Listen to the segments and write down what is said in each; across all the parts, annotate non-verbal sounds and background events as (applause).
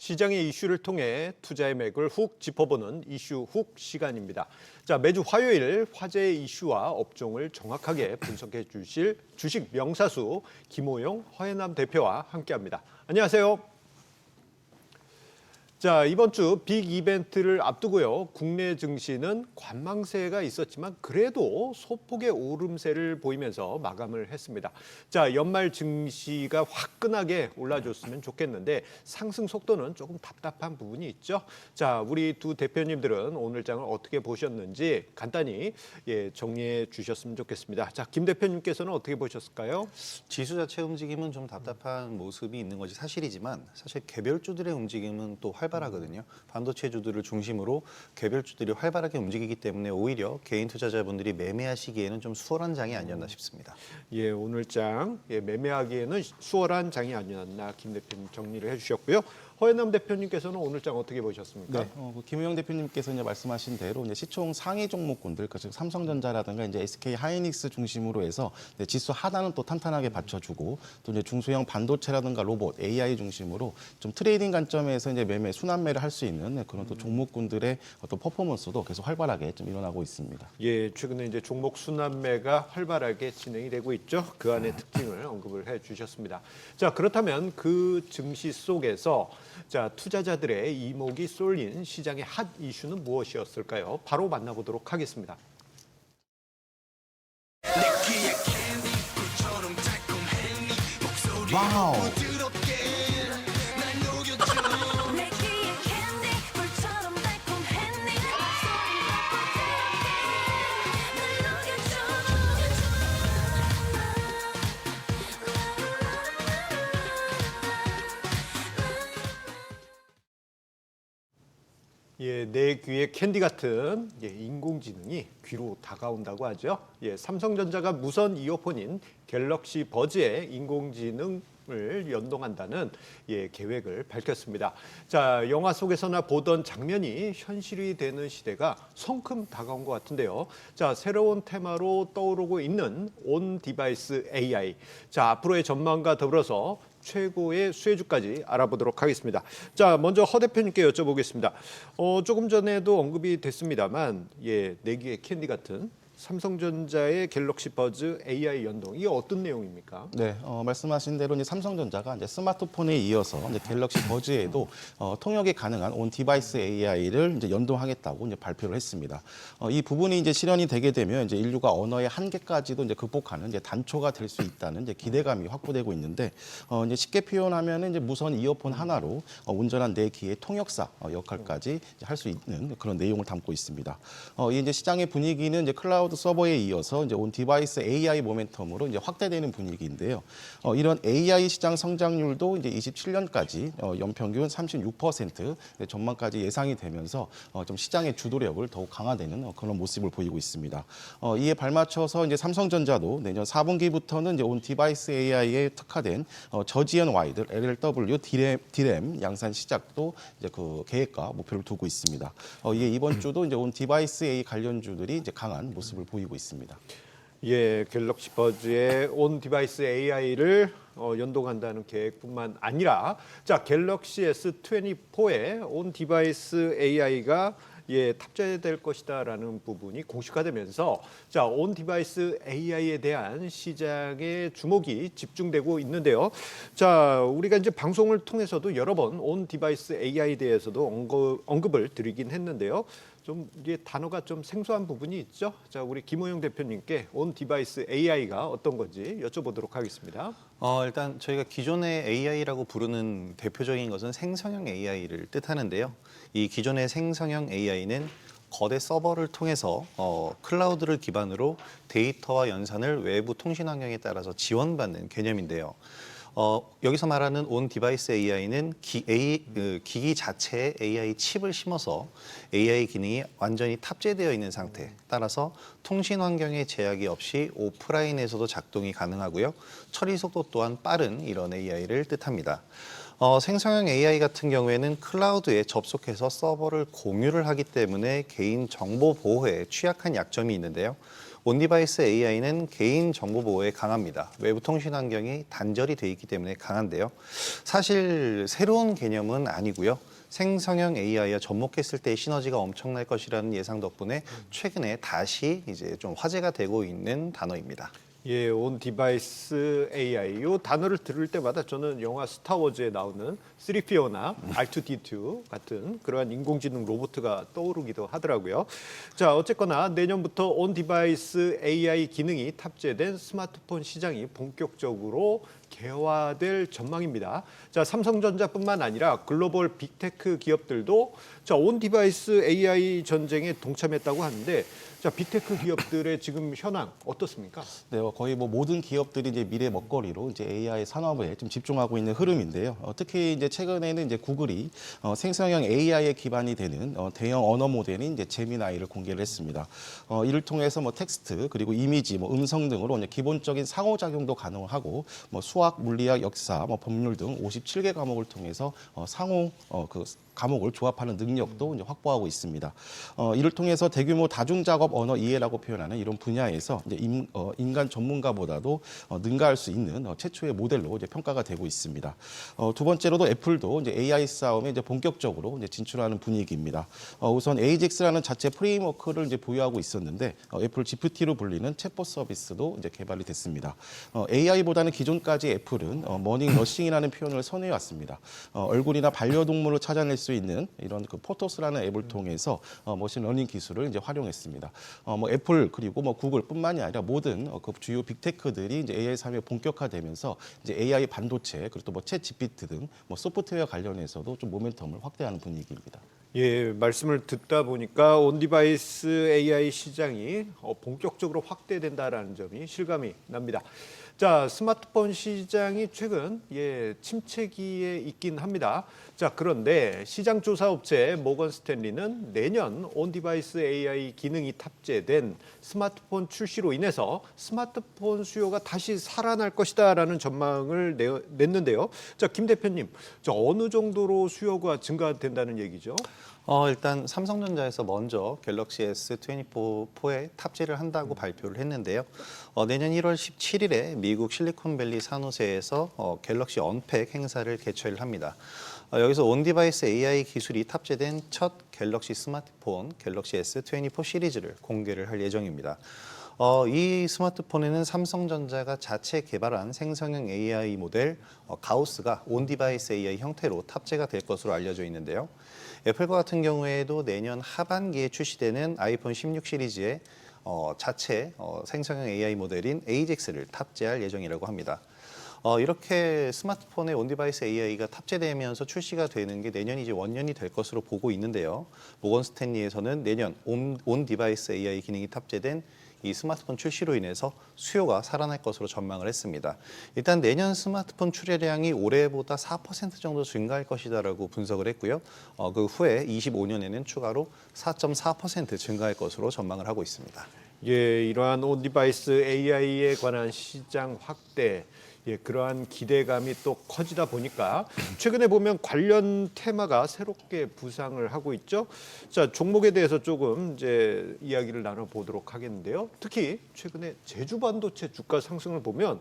시장의 이슈를 통해 투자의 맥을 훅 짚어보는 이슈 훅 시간입니다. 자, 매주 화요일 화제의 이슈와 업종을 정확하게 분석해 주실 주식 명사수 김호용 허해남 대표와 함께합니다. 안녕하세요. 자, 이번 주 빅 이벤트를 앞두고요. 국내 증시는 관망세가 있었지만 그래도 소폭의 오름세를 보이면서 마감을 했습니다. 자, 연말 증시가 화끈하게 올라줬으면 좋겠는데 상승 속도는 조금 답답한 부분이 있죠. 자, 우리 두 대표님들은 오늘 장을 어떻게 보셨는지 간단히 예, 정리해 주셨으면 좋겠습니다. 자, 김 대표님께서는 어떻게 보셨을까요? 지수 자체 움직임은 좀 답답한 모습이 있는 것이 사실이지만 사실 개별주들의 움직임은 또 활 발하거든요. 반도체주들을 중심으로 개별주들이 활발하게 움직이기 때문에 오히려 개인 투자자분들이 매매하시기에는 좀 수월한 장이 아니었나 싶습니다. 예, 오늘 장 예, 매매하기에는 수월한 장이 아니었나 김 대표님 정리를 해주셨고요. 허연남 대표님께서는 오늘 장 어떻게 보셨습니까? 네, 어, 그 김우영 대표님께서 이제 말씀하신 대로 이제 시총 상위 종목군들, 그즉 삼성전자라든가 이제 SK 하이닉스 중심으로 해서 이제 지수 하단은 또 탄탄하게 받쳐주고 또 이제 중소형 반도체라든가 로봇, AI 중심으로 좀 트레이딩 관점에서 이제 매매 순환매를 할 수 있는 그런 또 종목군들의 어떤 퍼포먼스도 계속 활발하게 좀 일어나고 있습니다. 예, 최근에 이제 종목 순환매가 활발하게 진행이 되고 있죠. 그 안의 특징을 언급을 해 주셨습니다. 자, 그렇다면 그 증시 속에서 자, 투자자들의 이목이 쏠린 시장의 핫 이슈는 무엇이었을까요? 바로 만나보도록 하겠습니다. 와우. 예, 내 귀에 캔디 같은 예, 인공지능이 귀로 다가온다고 하죠. 예, 삼성전자가 무선 이어폰인 갤럭시 버즈에 인공지능 을 연동한다는 예, 계획을 밝혔습니다. 자, 영화 속에서나 보던 장면이 현실이 되는 시대가 성큼 다가온 것 같은데요. 자, 새로운 테마로 떠오르고 있는 온 디바이스 AI. 자, 앞으로의 전망과 더불어서 최고의 수혜주까지 알아보도록 하겠습니다. 자, 먼저 허 대표님께 여쭤보겠습니다. 어, 조금 전에도 언급이 됐습니다만, 예, 내기의 캔디 같은 삼성전자의 갤럭시 버즈 AI 연동 이게 어떤 내용입니까? 네, 어, 말씀하신 대로 이제 삼성전자가 이제 스마트폰에 이어서 이제 갤럭시 버즈에도 어, 통역이 가능한 온 디바이스 AI를 이제 연동하겠다고 이제 발표를 했습니다. 어, 이 부분이 이제 실현이 되게 되면 이제 인류가 언어의 한계까지도 이제 극복하는 이제 단초가 될 수 있다는 이제 기대감이 확보되고 있는데 어, 이제 쉽게 표현하면 이제 무선 이어폰 하나로 어, 온전한 내 귀의 통역사 어, 역할까지 할 수 있는 그런 내용을 담고 있습니다. 어, 이 이제 시장의 분위기는 이제 클라우드 서버에 이어서 이제 온 디바이스 AI 모멘텀으로 이제 확대되는 분위기인데요. 어, 이런 AI 시장 성장률도 이제 27년까지 어, 연평균 36% 전망까지 예상이 되면서 어, 좀 시장의 주도력을 더욱 강화되는 어, 그런 모습을 보이고 있습니다. 어, 이에 발맞춰서 이제 삼성전자도 내년 4분기부터는 이제 온 디바이스 AI에 특화된 어, 저지연 와이드 LLW 디램, 디램 양산 시작도 이제 그 계획과 목표를 두고 있습니다. 어, 이에 이번 주도 이제 온 디바이스 AI 관련주들이 이제 강한 모습을 보이고 있습니다. 예, 갤럭시 버즈의 온 디바이스 AI를 어, 연동한다는 계획뿐만 아니라 자 갤럭시 S24에 온 디바이스 AI가 예, 탑재될 것이다라는 부분이 공식화되면서 자, 온 디바이스 AI에 대한 시장의 주목이 집중되고 있는데요. 자, 우리가 이제 방송을 통해서도 여러 번 온 디바이스 AI에 대해서도 언급, 언급을 드리긴 했는데요. 좀 이게 단어가 좀 생소한 부분이 있죠. 자, 우리 김호영 대표님께 온 디바이스 AI가 어떤 건지 여쭤보도록 하겠습니다. 어, 일단 저희가 기존의 AI라고 부르는 대표적인 것은 생성형 AI를 뜻하는데요. 이 기존의 생성형 AI는 거대 서버를 통해서 어, 클라우드를 기반으로 데이터와 연산을 외부 통신 환경에 따라서 지원받는 개념인데요. 어, 여기서 말하는 온 디바이스 AI는 기, A, 그 기기 자체에 AI 칩을 심어서 AI 기능이 완전히 탑재되어 있는 상태. 따라서 통신 환경에 제약이 없이 오프라인에서도 작동이 가능하고요. 처리 속도 또한 빠른 이런 AI를 뜻합니다. 어, 생성형 AI 같은 경우에는 클라우드에 접속해서 서버를 공유를 하기 때문에 개인 정보 보호에 취약한 약점이 있는데요. 온디바이스 AI는 개인 정보 보호에 강합니다. 외부 통신 환경이 단절이 돼 있기 때문에 강한데요. 사실 새로운 개념은 아니고요. 생성형 AI와 접목했을 때 시너지가 엄청날 것이라는 예상 덕분에 최근에 다시 이제 좀 화제가 되고 있는 단어입니다. 예, 온 디바이스 AI 이 단어를 들을 때마다 저는 영화 스타워즈에 나오는 3PO나 R2D2 같은 그러한 인공지능 로봇가 떠오르기도 하더라고요. 자, 어쨌거나 내년부터 온 디바이스 AI 기능이 탑재된 스마트폰 시장이 본격적으로 개화될 전망입니다. 자, 삼성전자뿐만 아니라 글로벌 빅테크 기업들도 자, 온 디바이스 AI 전쟁에 동참했다고 하는데 자, 빅테크 기업들의 지금 현황 어떻습니까? 네, 어, 거의 뭐 모든 기업들이 이제 미래 먹거리로 이제 AI 산업에 좀 집중하고 있는 흐름인데요. 어, 특히 이제 최근에는 이제 구글이 어, 생성형 AI에 기반이 되는 어, 대형 언어 모델인 이제 제미나이를 공개를 했습니다. 어, 이를 통해서 뭐 텍스트 그리고 이미지, 뭐 음성 등으로 이제 기본적인 상호작용도 가능하고 뭐 수학, 물리학, 역사, 뭐 법률 등 57개 과목을 통해서 어, 상호 어, 그 과목을 조합하는 능력도 이제 확보하고 있습니다. 어, 이를 통해서 대규모 다중 작업 언어 이해라고 표현하는 이런 분야에서 이제 인, 어, 인간 전문가보다도 어, 능가할 수 있는 어, 최초의 모델로 이제 평가가 되고 있습니다. 어, 두 번째로도 애플도 이제 AI 싸움에 이제 본격적으로 이제 진출하는 분위기입니다. 어, 우선 AJAX라는 자체 프레임워크를 이제 보유하고 있었는데 어, 애플 GPT로 불리는 챗봇 서비스도 이제 개발이 됐습니다. 어, AI보다는 기존까지 애플은 어, 머닝 러싱이라는 표현을 선회해 왔습니다. 어, 얼굴이나 반려동물을 찾아낼 수 있는 이런 그 포토스라는 앱을 통해서 어, 머신러닝 기술을 이제 활용했습니다. 어, 뭐 애플 그리고 뭐 구글뿐만이 아니라 모든 어, 그 주요 빅테크들이 이제 AI 산업이 본격화되면서 이제 AI 반도체 그리고 또 뭐챗 GPT 등뭐 소프트웨어 관련해서도 좀 모멘텀을 확대하는 분위기입니다. 예, 말씀을 듣다 보니까 온디바이스 AI 시장이 어, 본격적으로 확대된다라는 점이 실감이 납니다. 자, 스마트폰 시장이 최근 예, 침체기에 있긴 합니다. 자, 그런데 시장 조사 업체 모건 스탠리는 내년 온디바이스 AI 기능이 탑재된 스마트폰 출시로 인해서 스마트폰 수요가 다시 살아날 것이다라는 전망을 내, 냈는데요. 자, 김 대표님, 저 어느 정도로 수요가 증가된다는 얘기죠? 어, 일단 삼성전자에서 먼저 갤럭시 S24에 탑재를 한다고 발표를 했는데요. 어, 내년 1월 17일에 미국 실리콘밸리 산호세에서 어, 갤럭시 언팩 행사를 개최를 합니다. 어, 여기서 온디바이스 AI 기술이 탑재된 첫 갤럭시 스마트폰 갤럭시 S24 시리즈를 공개를 할 예정입니다. 어, 이 스마트폰에는 삼성전자가 자체 개발한 생성형 AI 모델 어, 가우스가 온디바이스 AI 형태로 탑재가 될 것으로 알려져 있는데요. 애플과 같은 경우에도 내년 하반기에 출시되는 아이폰 16 시리즈에 어, 자체 어, 생성형 AI 모델인 AJAX를 탑재할 예정이라고 합니다. 어, 이렇게 스마트폰에 온디바이스 AI가 탑재되면서 출시가 되는 게 내년이 이제 원년이 될 것으로 보고 있는데요. 모건 스탠리에서는 내년 온, 온 디바이스 AI 기능이 탑재된 이 스마트폰 출시로 인해서 수요가 살아날 것으로 전망을 했습니다. 일단 내년 스마트폰 출하량이 올해보다 4% 정도 증가할 것이다라고 분석을 했고요. 어, 그 후에 25년에는 추가로 4.4% 증가할 것으로 전망을 하고 있습니다. 예, 이러한 온 디바이스 AI에 관한 시장 확대, 예, 그러한 기대감이 또 커지다 보니까 최근에 보면 관련 테마가 새롭게 부상을 하고 있죠. 자, 종목에 대해서 조금 이제 이야기를 나눠 보도록 하겠는데요. 특히 최근에 제주 반도체 주가 상승을 보면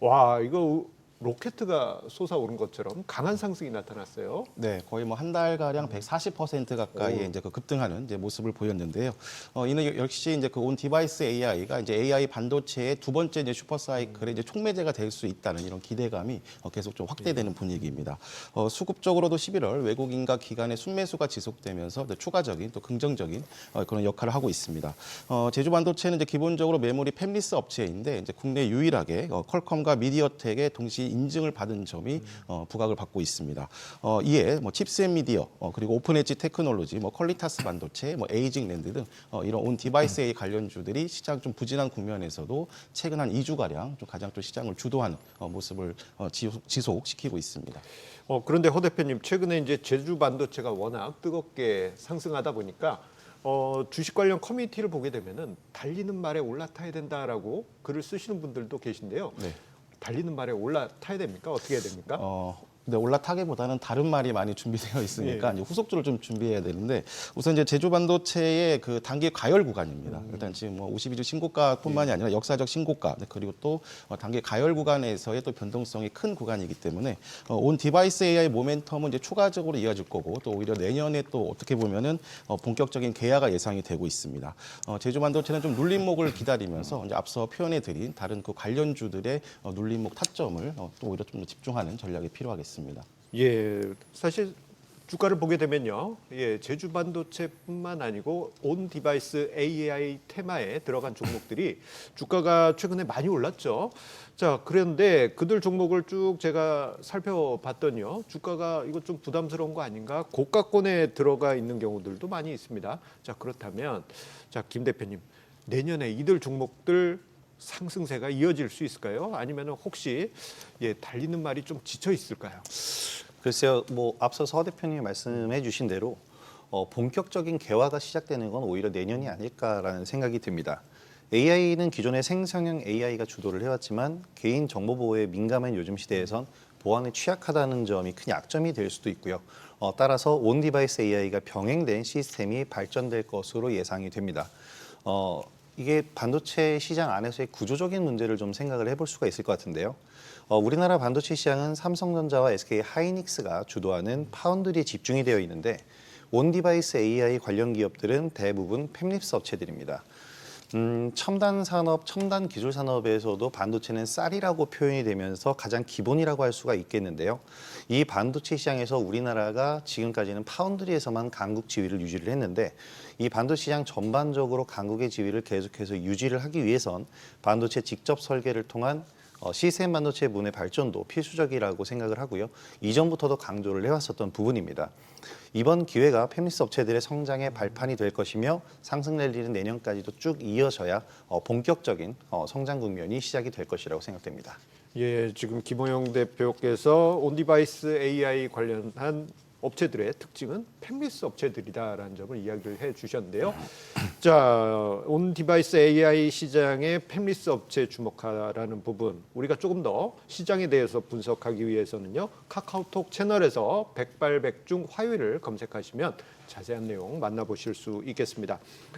와, 이거 로켓가 솟아오른 것처럼 강한 상승이 나타났어요. 네, 거의 뭐 한 달 가량 140% 가까이 이제 그 급등하는 이제 모습을 보였는데요. 어, 이는 역시 이제 그 온 디바이스 AI가 이제 AI 반도체의 두 번째 이제 슈퍼 사이클의 이제 촉매제가 될 수 있다는 이런 기대감이 어, 계속 좀 확대되는 분위기입니다. 어, 수급적으로도 11월 외국인과 기관의 순매수가 지속되면서 또 추가적인 또 긍정적인 어, 그런 역할을 하고 있습니다. 어, 제주 반도체는 이제 기본적으로 메모리 팹리스 업체인데 이제 국내 유일하게 어, 퀄컴과 미디어텍의 동시 인증을 받은 점이 어, 부각을 받고 있습니다. 어, 이에 뭐 칩셋 미디어 어, 그리고 오픈 엣지 테크놀로지, 뭐 퀄리타스 반도체, 뭐 에이징 랜드 등 어, 이런 온 디바이스 A 관련주들이 시장 좀 부진한 국면에서도 최근 한 2주 가량 좀 가장 또 시장을 주도하는 어, 모습을 어, 지속, 지속시키고 있습니다. 어, 그런데 허 대표님 최근에 이제 제주 반도체가 워낙 뜨겁게 상승하다 보니까 어, 주식 관련 커뮤니티를 보게 되면은 달리는 말에 올라타야 된다라고 글을 쓰시는 분들도 계신데요. 네. 달리는 말에 올라타야 됩니까? 어떻게 해야 됩니까? 어, 네, 올라타기보다는 다른 말이 많이 준비되어 있으니까 예. 이제 후속주를 좀 준비해야 되는데 우선 이제 제조 반도체의 그 단기 가열 구간입니다. 일단 지금 뭐 52주 신고가뿐만이 아니라 역사적 신고가 네, 그리고 또 어, 단기 가열 구간에서의 또 변동성이 큰 구간이기 때문에 어, 온 디바이스 AI 모멘텀은 이제 추가적으로 이어질 거고 또 오히려 내년에 또 어떻게 보면은 어, 본격적인 개화가 예상이 되고 있습니다. 어, 제조 반도체는 좀 눌림목을 기다리면서 이제 앞서 표현해드린 다른 그 관련주들의 어, 눌림목 타점을 어, 또 오히려 좀더 집중하는 전략이 필요하겠습니다. 예, 사실 주가를 보게 되면요, 예, 제주 반도체뿐만 아니고 온 디바이스 AI 테마에 들어간 종목들이 (laughs) 주가가 최근에 많이 올랐죠. 자, 그런데 그들 종목을 쭉 제가 살펴봤더니요, 주가가 이거 좀 부담스러운 거 아닌가? 고가권에 들어가 있는 경우들도 많이 있습니다. 자, 그렇다면, 자, 김 대표님, 내년에 이들 종목들 상승세가 이어질 수 있을까요? 아니면 혹시 예, 달리는 말이 좀 지쳐 있을까요? 글쎄요, 뭐 앞서 서 대표님이 말씀해주신 대로 어, 본격적인 개화가 시작되는 건 오히려 내년이 아닐까라는 생각이 듭니다. AI는 기존의 생성형 AI가 주도를 해왔지만 개인 정보 보호에 민감한 요즘 시대에선 보안에 취약하다는 점이 큰 약점이 될 수도 있고요. 어, 따라서 온 디바이스 AI가 병행된 시스템이 발전될 것으로 예상이 됩니다. 어, 이게 반도체 시장 안에서의 구조적인 문제를 좀 생각을 해볼 수가 있을 것 같은데요. 어, 우리나라 반도체 시장은 삼성전자와 SK 하이닉스가 주도하는 파운드리에 집중이 되어 있는데 온 디바이스 AI 관련 기업들은 대부분 팹립스 업체들입니다. 음, 첨단 산업, 첨단 기술 산업에서도 반도체는 쌀이라고 표현이 되면서 가장 기본이라고 할 수가 있겠는데요. 이 반도체 시장에서 우리나라가 지금까지는 파운드리에서만 강국 지위를 유지를 했는데 이 반도체 시장 전반적으로 강국의 지위를 계속해서 유지를 하기 위해선 반도체 직접 설계를 통한 어, 시스템 반도체 문의 발전도 필수적이라고 생각을 하고요. 이전부터도 강조를 해왔었던 부분입니다. 이번 기회가 팹리스 업체들의 성장의 발판이 될 것이며 상승 랠리는 내년까지도 쭉 이어져야 어, 본격적인 어, 성장 국면이 시작이 될 것이라고 생각됩니다. 예, 지금 김호영 대표께서 온디바이스 AI 관련한 업체들의 특징은 팹리스 업체들이다라는 점을 이야기를 해 주셨는데요. 자, 온 디바이스 AI 시장의 팹리스 업체 주목하라는 부분 우리가 조금 더 시장에 대해서 분석하기 위해서는요. 카카오톡 채널에서 백발백중 화요일을 검색하시면 자세한 내용 만나보실 수 있겠습니다.